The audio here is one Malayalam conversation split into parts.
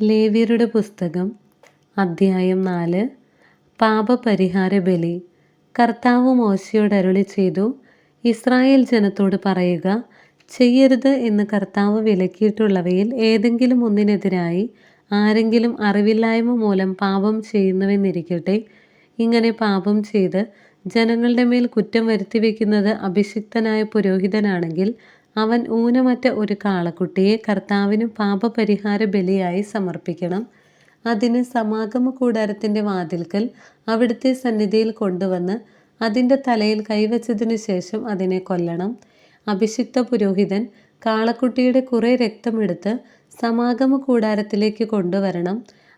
ലേവ്യരുടെ പുസ്തകം അദ്ധ്യായം നാല് പാപപരിഹാര ബലി. കർത്താവ് മോശയോട് അരുളി ചെയ്തു ഇസ്രായേൽ ജനത്തോട് പറയുക ചെയ്യരുത് എന്ന് കർത്താവ് വിലക്കിയിട്ടുള്ളവയിൽ ഏതെങ്കിലും ഒന്നിനെതിരായി ആരെങ്കിലും അറിവില്ലായ്മ മൂലം പാപം ചെയ്യുന്നുവെന്നിരിക്കട്ടെ ഇങ്ങനെ പാപം ചെയ്ത് ജനങ്ങളുടെ മേൽ കുറ്റം വരുത്തി വയ്ക്കുന്നത് അഭിഷിക്തനായ പുരോഹിതനാണെങ്കിൽ അവൻ ഊനമറ്റ ഒരു കാളക്കുട്ടിയെ കർത്താവിന് പാപപരിഹാര ബലിയായി സമർപ്പിക്കണം. അതിന് സമാഗമ കൂടാരത്തിന്റെ വാതിൽക്കൽ അവിടുത്തെ സന്നിധിയിൽ കൊണ്ടുവന്ന് അതിന്റെ തലയിൽ കൈവച്ചതിനു ശേഷം അതിനെ കൊല്ലണം. അഭിഷിക്ത പുരോഹിതൻ കാളക്കുട്ടിയുടെ കുറേ രക്തമെടുത്ത് സമാഗമ കൂടാരത്തിലേക്ക് കൊണ്ടുവരണം.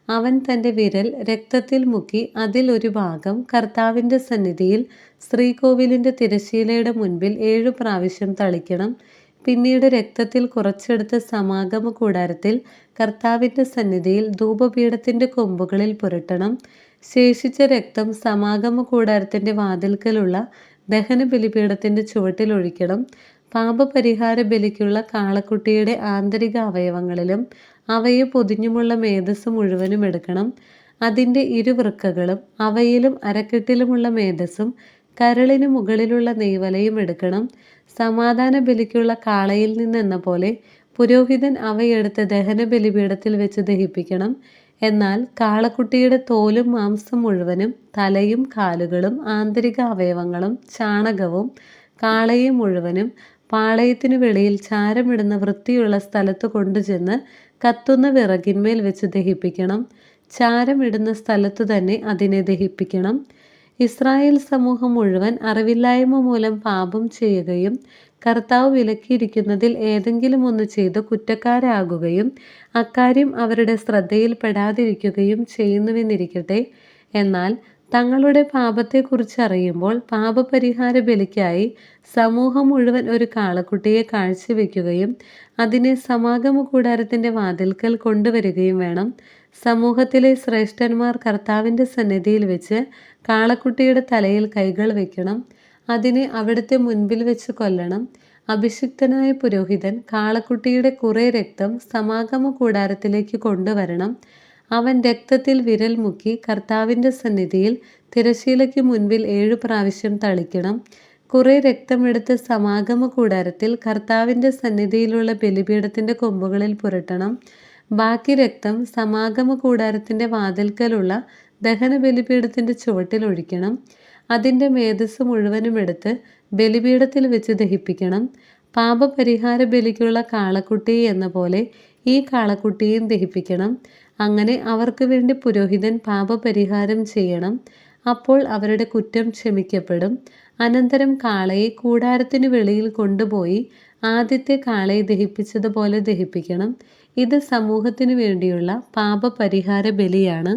അവൻ തന്റെ വിരൽ രക്തത്തിൽ മുക്കി അതിൽ ഒരു ഭാഗം കർത്താവിന്റെ സന്നിധിയിൽ ശ്രീകോവിലിന്റെ തിരശീലയുടെ മുൻപിൽ ഏഴു പ്രാവശ്യം തളിക്കണം. പിന്നീട് രക്തത്തിൽ കുറച്ചെടുത്ത സമാഗമ കൂടാരത്തിൽ കർത്താവിന്റെ സന്നിധിയിൽ ധൂപപീഠത്തിന്റെ കൊമ്പുകളിൽ പുരട്ടണം. ശേഷിച്ച രക്തം സമാഗമ കൂടാരത്തിന്റെ വാതിൽക്കലുള്ള ദഹന ബലിപീഠത്തിന്റെ ചുവട്ടിൽ ഒഴിക്കണം. പാപപരിഹാര ബലിക്കുള്ള കാളക്കുട്ടിയുടെ ആന്തരിക അവയവങ്ങളിലും അവയെ പൊതിഞ്ഞുമുള്ള മേധസ് മുഴുവനും എടുക്കണം. അതിന്റെ ഇരുവൃക്കകളും അവയിലും അരക്കെട്ടിലുമുള്ള മേധസ്സും കരളിന് മുകളിലുള്ള നെയ്വലയും എടുക്കണം. സമാധാന ബലിക്കുള്ള കാളയിൽ നിന്നെന്ന പോലെ പുരോഹിതൻ അവയെടുത്ത് ദഹന ബലിപീഠത്തിൽ വെച്ച് ദഹിപ്പിക്കണം. എന്നാൽ കാളക്കുട്ടിയുടെ തോലും മാംസം മുഴുവനും തലയും കാലുകളും ആന്തരിക അവയവങ്ങളും ചാണകവും കാളയെ മുഴുവനും പാളയത്തിനു വെളിയിൽ ചാരമിടുന്ന വൃത്തിയുള്ള സ്ഥലത്ത് കൊണ്ടുചെന്ന് കത്തുന്ന വിറകിന്മേൽ വെച്ച് ദഹിപ്പിക്കണം. ചാരമിടുന്ന സ്ഥലത്തു തന്നെ അതിനെ ദഹിപ്പിക്കണം. ഇസ്രായേൽ സമൂഹം മുഴുവൻ അറിവില്ലായ്മ മൂലം പാപം ചെയ്യുകയും കർത്താവ് വിലക്കിയിരിക്കുന്നതിൽ ഏതെങ്കിലും ഒന്ന് ചെയ്ത് കുറ്റക്കാരാകുകയും അക്കാര്യം അവരുടെ ശ്രദ്ധയിൽപ്പെടാതിരിക്കുകയും ചെയ്യുന്നുവെന്നിരിക്കട്ടെ. എന്നാൽ തങ്ങളുടെ പാപത്തെക്കുറിച്ച് അറിയുമ്പോൾ പാപപരിഹാര ബലിക്കായി സമൂഹം മുഴുവൻ ഒരു കാളക്കുട്ടിയെ കാഴ്ചവെക്കുകയും അതിനെ സമാഗമ കൂടാരത്തിന്റെ വാതിൽക്കൽ കൊണ്ടുവരികയും വേണം. സമൂഹത്തിലെ ശ്രേഷ്ഠന്മാർ കർത്താവിന്റെ സന്നിധിയിൽ വെച്ച് കാളക്കുട്ടിയുടെ തലയിൽ കൈകൾ വെക്കണം. അതിനെ അവിടുത്തെ മുൻപിൽ വെച്ച് കൊല്ലണം. അഭിഷിക്തനായ പുരോഹിതൻ കാളക്കുട്ടിയുടെ കുറേ രക്തം സമാഗമ കൂടാരത്തിലേക്ക് കൊണ്ടുവരണം. അവൻ രക്തത്തിൽ വിരൽ മുക്കി കർത്താവിന്റെ സന്നിധിയിൽ തിരശീലയ്ക്ക് മുൻപിൽ ഏഴു പ്രാവശ്യം തളിക്കണം. കുറേ രക്തമെടുത്ത് സമാഗമ കൂടാരത്തിൽ കർത്താവിന്റെ സന്നിധിയിലുള്ള ബലിപീഠത്തിന്റെ കൊമ്പുകളിൽ പുരട്ടണം. ബാക്കി രക്തം സമാഗമ കൂടാരത്തിന്റെ വാതിൽക്കലുള്ള ദഹന ബലിപീഠത്തിന്റെ ചുവട്ടിൽ ഒഴിക്കണം. അതിന്റെ മേധസ് മുഴുവനും എടുത്ത് ബലിപീഠത്തിൽ വെച്ച് ദഹിപ്പിക്കണം. പാപപരിഹാര ബലിക്കുള്ള കാളക്കുട്ടി എന്ന പോലെ ഈ കാളക്കുട്ടിയും ദഹിപ്പിക്കണം. അങ്ങനെ അവർക്ക് വേണ്ടി പുരോഹിതൻ പാപപരിഹാരം ചെയ്യണം. അപ്പോൾ അവരുടെ കുറ്റം ക്ഷമിക്കപ്പെടും. അനന്തരം കാളയെ കൂടാരത്തിന് വെളിയിൽ കൊണ്ടുപോയി ആദ്യത്തെ കാളയെ ദഹിപ്പിച്ചതുപോലെ ദഹിപ്പിക്കണം. ഇത് സമൂഹത്തിനു വേണ്ടിയുള്ള പാപപരിഹാര ബലിയാണ്.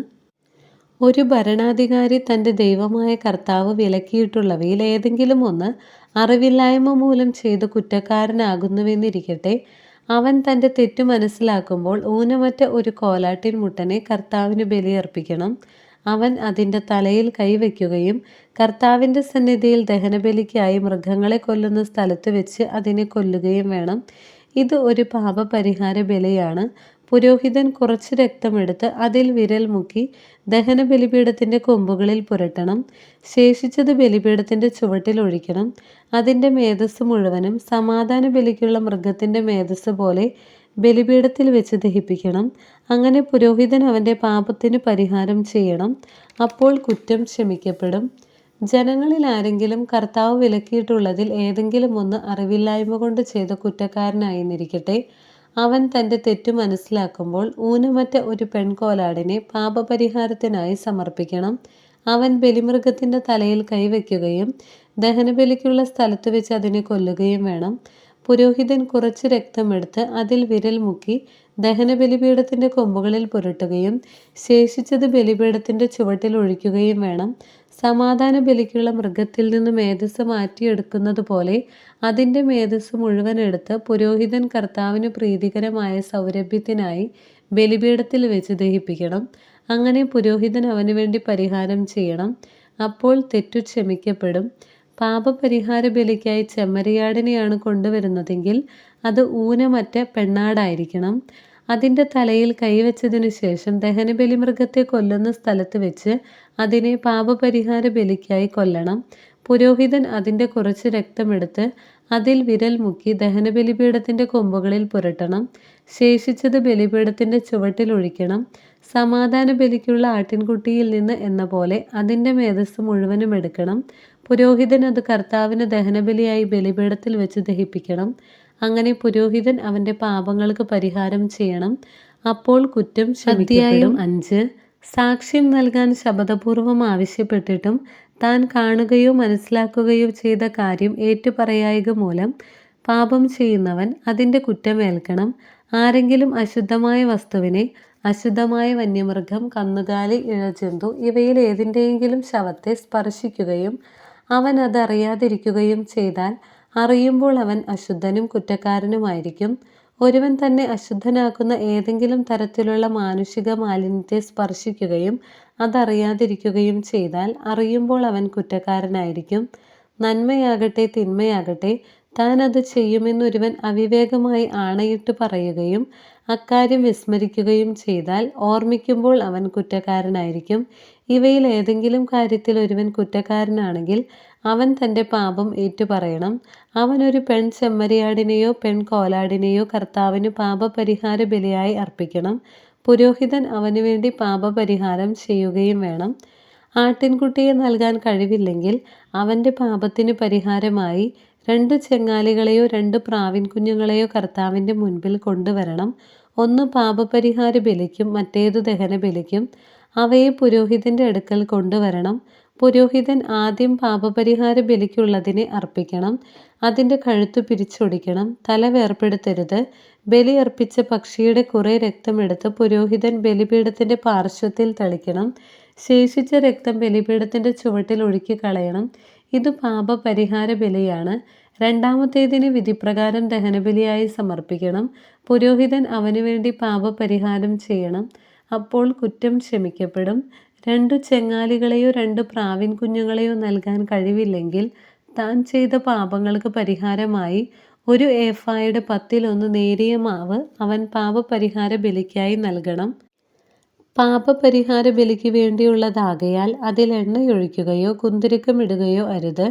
ഒരു ഭരണാധികാരി തന്റെ ദൈവമായ കർത്താവ് വിലക്കിയിട്ടുള്ളവയിൽ ഏതെങ്കിലും ഒന്ന് അറിവില്ലായ്മ മൂലം ചെയ്ത് കുറ്റക്കാരനാകുന്നുവെന്നിരിക്കട്ടെ. അവൻ തന്റെ തെറ്റു മനസ്സിലാക്കുമ്പോൾ ഊനമറ്റ ഒരു കോലാട്ടിൻ മുട്ടനെ കർത്താവിന് ബലിയർപ്പിക്കണം. അവൻ അതിന്റെ തലയിൽ കൈവയ്ക്കുകയും കർത്താവിന്റെ സന്നിധിയിൽ ദഹനബലിക്കായി മൃഗങ്ങളെ കൊല്ലുന്ന സ്ഥലത്ത് വെച്ച് അതിനെ കൊല്ലുകയും വേണം. ഇത് ഒരു പാപപരിഹാര ബലിയാണ്. പുരോഹിതൻ കുറച്ച് രക്തമെടുത്ത് അതിൽ വിരൽ മുക്കി ദഹന ബലിപീഠത്തിന്റെ കൊമ്പുകളിൽ പുരട്ടണം. ശേഷിച്ചത് ബലിപീഠത്തിന്റെ ചുവട്ടിൽ ഒഴിക്കണം. അതിന്റെ മേധസ് മുഴുവനും സമാധാന ബലിക്കുള്ള മൃഗത്തിന്റെ മേധസ് പോലെ ബലിപീഠത്തിൽ വെച്ച് ദഹിപ്പിക്കണം. അങ്ങനെ പുരോഹിതൻ അവന്റെ പാപത്തിന് പരിഹാരം ചെയ്യണം. അപ്പോൾ കുറ്റം ക്ഷമിക്കപ്പെടും. ജനങ്ങളിൽ ആരെങ്കിലും കർത്താവ് വിലക്കിയിട്ടുള്ളതിൽ ഏതെങ്കിലും ഒന്ന് അറിവില്ലായ്മ കൊണ്ട് ചെയ്ത കുറ്റക്കാരനായെന്നിരിക്കട്ടെ അവൻ തന്റെ തെറ്റു മനസ്സിലാക്കുമ്പോൾ ഊനമറ്റ ഒരു പെൺകോലാടിനെ പാപപരിഹാരത്തിനായി സമർപ്പിക്കണം. അവൻ ബലിമൃഗത്തിന്റെ തലയിൽ കൈവയ്ക്കുകയും ദഹനബലിക്കുള്ള സ്ഥലത്ത് വെച്ച് അതിനെ കൊല്ലുകയും വേണം. പുരോഹിതൻ കുറച്ച് രക്തമെടുത്ത് അതിൽ വിരൽ മുക്കി ദഹന ബലിപീഠത്തിന്റെ കൊമ്പുകളിൽ പുരട്ടുകയും ശേഷിച്ചത് ബലിപീഠത്തിന്റെ ചുവട്ടിൽ ഒഴിക്കുകയും വേണം. സമാധാന ബലിക്കുള്ള മൃഗത്തിൽ നിന്ന് മേധസ് മാറ്റിയെടുക്കുന്നത് പോലെ അതിന്റെ മേധസ് മുഴുവൻ എടുത്ത് പുരോഹിതൻ കർത്താവിന് പ്രീതികരമായ സൗരഭ്യത്തിനായി ബലിപീഠത്തിൽ വെച്ച് ദഹിപ്പിക്കണം. അങ്ങനെ പുരോഹിതൻ അവന് വേണ്ടി പരിഹാരം ചെയ്യണം. അപ്പോൾ തെറ്റു ക്ഷമിക്കപ്പെടും. പാപപരിഹാര ബലിക്കായി ചെമ്മരിയാടിനെയാണ് കൊണ്ടുവരുന്നതെങ്കിൽ അത് ഊനമറ്റ പെണ്ണാടായിരിക്കണം. അതിന്റെ തലയിൽ കൈവച്ചതിനു ശേഷം ദഹനബലി മൃഗത്തെ കൊല്ലുന്ന സ്ഥലത്ത് വെച്ച് അതിനെ പാപപരിഹാര ബലിക്കായി കൊല്ലണം. പുരോഹിതൻ അതിന്റെ കുറച്ച് രക്തമെടുത്ത് അതിൽ വിരൽ മുക്കി ദഹനബലിപീഠത്തിന്റെ കൊമ്പുകളിൽ പുരട്ടണം. ശേഷിച്ചത് ബലിപീഠത്തിന്റെ ചുവട്ടിൽ ഒഴിക്കണം. സമാധാന ബലിക്കുള്ള ആട്ടിൻകുട്ടിയിൽ നിന്ന് എന്ന പോലെ അതിന്റെ മേധസ് മുഴുവനും എടുക്കണം. പുരോഹിതൻ അത് കർത്താവിന് ദഹനബലിയായി ബലിപീഠത്തിൽ വെച്ച് ദഹിപ്പിക്കണം. അങ്ങനെ പുരോഹിതൻ അവന്റെ പാപങ്ങൾക്ക് പരിഹാരം ചെയ്യണം. അപ്പോൾ കുറ്റം അധ്യായം അഞ്ച്. സാക്ഷ്യം നൽകാൻ ശബദപൂർവം ആവശ്യപ്പെട്ടിട്ടും താൻ കാണുകയോ മനസ്സിലാക്കുകയോ ചെയ്ത കാര്യം ഏറ്റുപറയായക മൂലം പാപം ചെയ്യുന്നവൻ അതിന്റെ കുറ്റമേൽക്കണം. ആരെങ്കിലും അശുദ്ധമായ വസ്തുവിനെ അശുദ്ധമായ വന്യമൃഗം കന്നുകാലി ഇഴജന്തു ഇവയിൽ ഏതിന്റെയെങ്കിലും ശവത്തെ സ്പർശിക്കുകയും അവൻ അതറിയാതിരിക്കുകയും ചെയ്താൽ അറിയുമ്പോൾ അവൻ അശുദ്ധനും കുറ്റക്കാരനുമായിരിക്കും. ഒരുവൻ തന്നെ അശുദ്ധനാക്കുന്ന ഏതെങ്കിലും തരത്തിലുള്ള മാനുഷിക മാലിന്യത്തെ സ്പർശിക്കുകയും അതറിയാതിരിക്കുകയും ചെയ്താൽ അറിയുമ്പോൾ അവൻ കുറ്റക്കാരനായിരിക്കും. നന്മയാകട്ടെ തിന്മയാകട്ടെ താൻ അത് ചെയ്യുമെന്നൊരുവൻ അവിവേകമായി ആണയിട്ട് പറയുകയും അക്കാര്യം വിസ്മരിക്കുകയും ചെയ്താൽ ഓർമ്മിക്കുമ്പോൾ അവൻ കുറ്റക്കാരനായിരിക്കും. ഇവയിൽ ഏതെങ്കിലും കാര്യത്തിൽ ഒരുവൻ കുറ്റക്കാരനാണെങ്കിൽ അവൻ തന്റെ പാപം ഏറ്റുപറയണം. അവൻ ഒരു പെൺ ചെമ്മരിയാടിനെയോ പെൺ കോലാടിനെയോ കർത്താവിന് പാപപരിഹാര ബലിയായി അർപ്പിക്കണം. പുരോഹിതൻ അവനു വേണ്ടി പാപപരിഹാരം ചെയ്യുകയും വേണം. ആട്ടിൻകുട്ടിയെ നൽകാൻ കഴിവില്ലെങ്കിൽ അവന്റെ പാപത്തിന് പരിഹാരമായി രണ്ട് ചെങ്ങാലികളെയോ രണ്ട് പ്രാവിൻ കുഞ്ഞുങ്ങളെയോ കർത്താവിന്റെ മുൻപിൽ കൊണ്ടുവരണം. ഒന്ന് പാപപരിഹാര ബലിക്കും മറ്റേതു ദഹന ബലിക്കും അവയെ പുരോഹിതന്റെ അടുക്കൽ കൊണ്ടുവരണം. പുരോഹിതൻ ആദ്യം പാപപരിഹാര ബലിക്കുള്ളതിനെ അർപ്പിക്കണം. അതിന്റെ കഴുത്തു പിരിച്ചൊടിക്കണം. തല വേർപ്പെടുത്തരുത്. ബലി അർപ്പിച്ച പക്ഷിയുടെ കുറേ രക്തമെടുത്ത് പുരോഹിതൻ ബലിപീഠത്തിന്റെ പാർശ്വത്തിൽ തളിക്കണം. ശേഷിച്ച രക്തം ബലിപീഠത്തിന്റെ ചുവട്ടിൽ ഒഴുക്കി കളയണം. ഇത് പാപപരിഹാര ബലിയാണ്. രണ്ടാമത്തേതിന് വിധിപ്രകാരം ദഹനബലിയായി സമർപ്പിക്കണം. പുരോഹിതൻ അവനു വേണ്ടി പാപപരിഹാരം ചെയ്യണം. അപ്പോൾ കുറ്റം ക്ഷമിക്കപ്പെടും. രണ്ടു ചെങ്ങാലികളെയോ രണ്ട് പ്രാവിൻ കുഞ്ഞുങ്ങളെയോ നൽകാൻ കഴിവില്ലെങ്കിൽ താൻ ചെയ്ത പാപങ്ങൾക്ക് പരിഹാരമായി. ഒരു ഏഫായുടെ പത്തിലൊന്ന് നേരിയ മാവ് അവൻ പാപപരിഹാര ബലിക്കായി നൽകണം. പാപപരിഹാര ബലിക്ക് വേണ്ടിയുള്ളതാകയാൽ അതിൽ എണ്ണയൊഴിക്കുകയോ കുന്തിരിക്കമിടുകയോ അരുത്.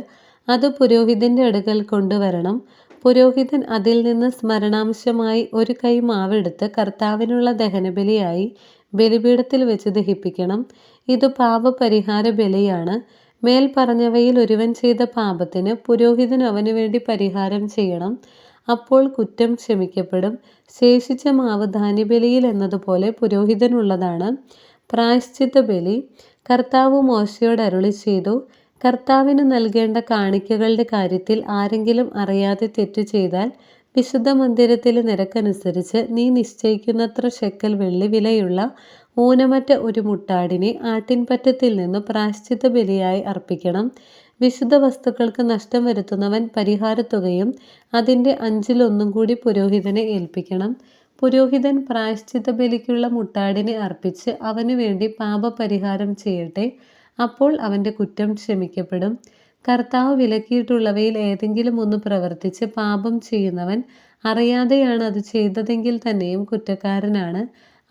അത് പുരോഹിതന്റെ അടുക്കൽ കൊണ്ടുവരണം. പുരോഹിതൻ അതിൽ നിന്ന് സ്മരണാംശമായി ഒരു കൈ മാവെടുത്ത് കർത്താവിനുള്ള ദഹനബലിയായി ബലിപീഠത്തിൽ വെച്ച് ദഹിപ്പിക്കണം. ഇത് പാപപരിഹാര ബലിയാണ്. മേൽ പറഞ്ഞവയിൽ ഒരുവൻ ചെയ്ത പാപത്തിന് പുരോഹിതൻ അവന് വേണ്ടി പരിഹാരം ചെയ്യണം. അപ്പോൾ കുറ്റം ക്ഷമിക്കപ്പെടും. ശേഷിച്ച മാവ് ധാന്യബലിയിൽ എന്നതുപോലെ പുരോഹിതനുള്ളതാണ്. പ്രായശ്ചിത്ത ബലി. കർത്താവ് മോശയോട് അരുളി ചെയ്തു കർത്താവിന് നൽകേണ്ട കാണിക്കകളുടെ കാര്യത്തിൽ ആരെങ്കിലും അറിയാതെ തെറ്റു ചെയ്താൽ വിശുദ്ധ മന്ദിരത്തിലെ നിരക്കനുസരിച്ച് നീ നിശ്ചയിക്കുന്നത്ര ഷെക്കൽ വെള്ളി വിലയുള്ള ഊനമറ്റ ഒരു മുട്ടാടിനെ ആട്ടിൻപറ്റത്തിൽ നിന്ന് പ്രാശ്ചിത്ത ബലിയായി അർപ്പിക്കണം. വിശുദ്ധ വസ്തുക്കൾക്ക് നഷ്ടം വരുത്തുന്നവൻ പരിഹാരത്തുകയും അതിന്റെ അഞ്ചിലൊന്നും കൂടി പുരോഹിതനെ ഏൽപ്പിക്കണം. പുരോഹിതൻ പ്രായശ്ചിത്ത ബലിക്കുള്ള മുട്ടാടിനെ അർപ്പിച്ച് അവനു വേണ്ടി പാപപരിഹാരം ചെയ്യട്ടെ. അപ്പോൾ അവന്റെ കുറ്റം ക്ഷമിക്കപ്പെടും. കർത്താവ് വിലക്കിയിട്ടുള്ളവയിൽ ഏതെങ്കിലും ഒന്ന് പ്രവർത്തിച്ച് പാപം ചെയ്യുന്നവൻ അറിയാതെയാണ് അത് ചെയ്തതെങ്കിൽ തന്നെയും കുറ്റക്കാരനാണ്.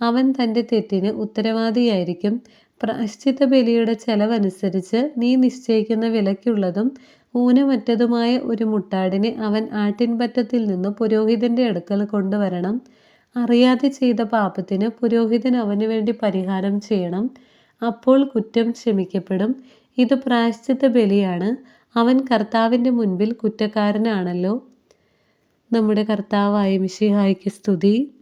അവൻ തന്റെ തെറ്റിന് ഉത്തരവാദിയായിരിക്കും. പ്രാശ്ചിത്ത ബലിയുടെ ചെലവനുസരിച്ച് നീ നിശ്ചയിക്കുന്ന വിലക്കുള്ളതും ഊനമറ്റതുമായ ഒരു മുട്ടാടിനെ അവൻ ആട്ടിൻപറ്റത്തിൽ നിന്ന് പുരോഹിതന്റെ അടുക്കൽ കൊണ്ടുവരണം. അറിയാതെ ചെയ്ത പാപത്തിന് പുരോഹിതൻ അവന് വേണ്ടി പരിഹാരം ചെയ്യണം. അപ്പോൾ കുറ്റം ക്ഷമിക്കപ്പെടും. ഇത് പ്രായശ്ചിത്ത ബലിയാണ്. അവൻ കർത്താവിന്റെ മുൻപിൽ കുറ്റക്കാരനാണല്ലോ. നമ്മുടെ കർത്താവായ മിഷിഹായ്ക്ക് സ്തുതി.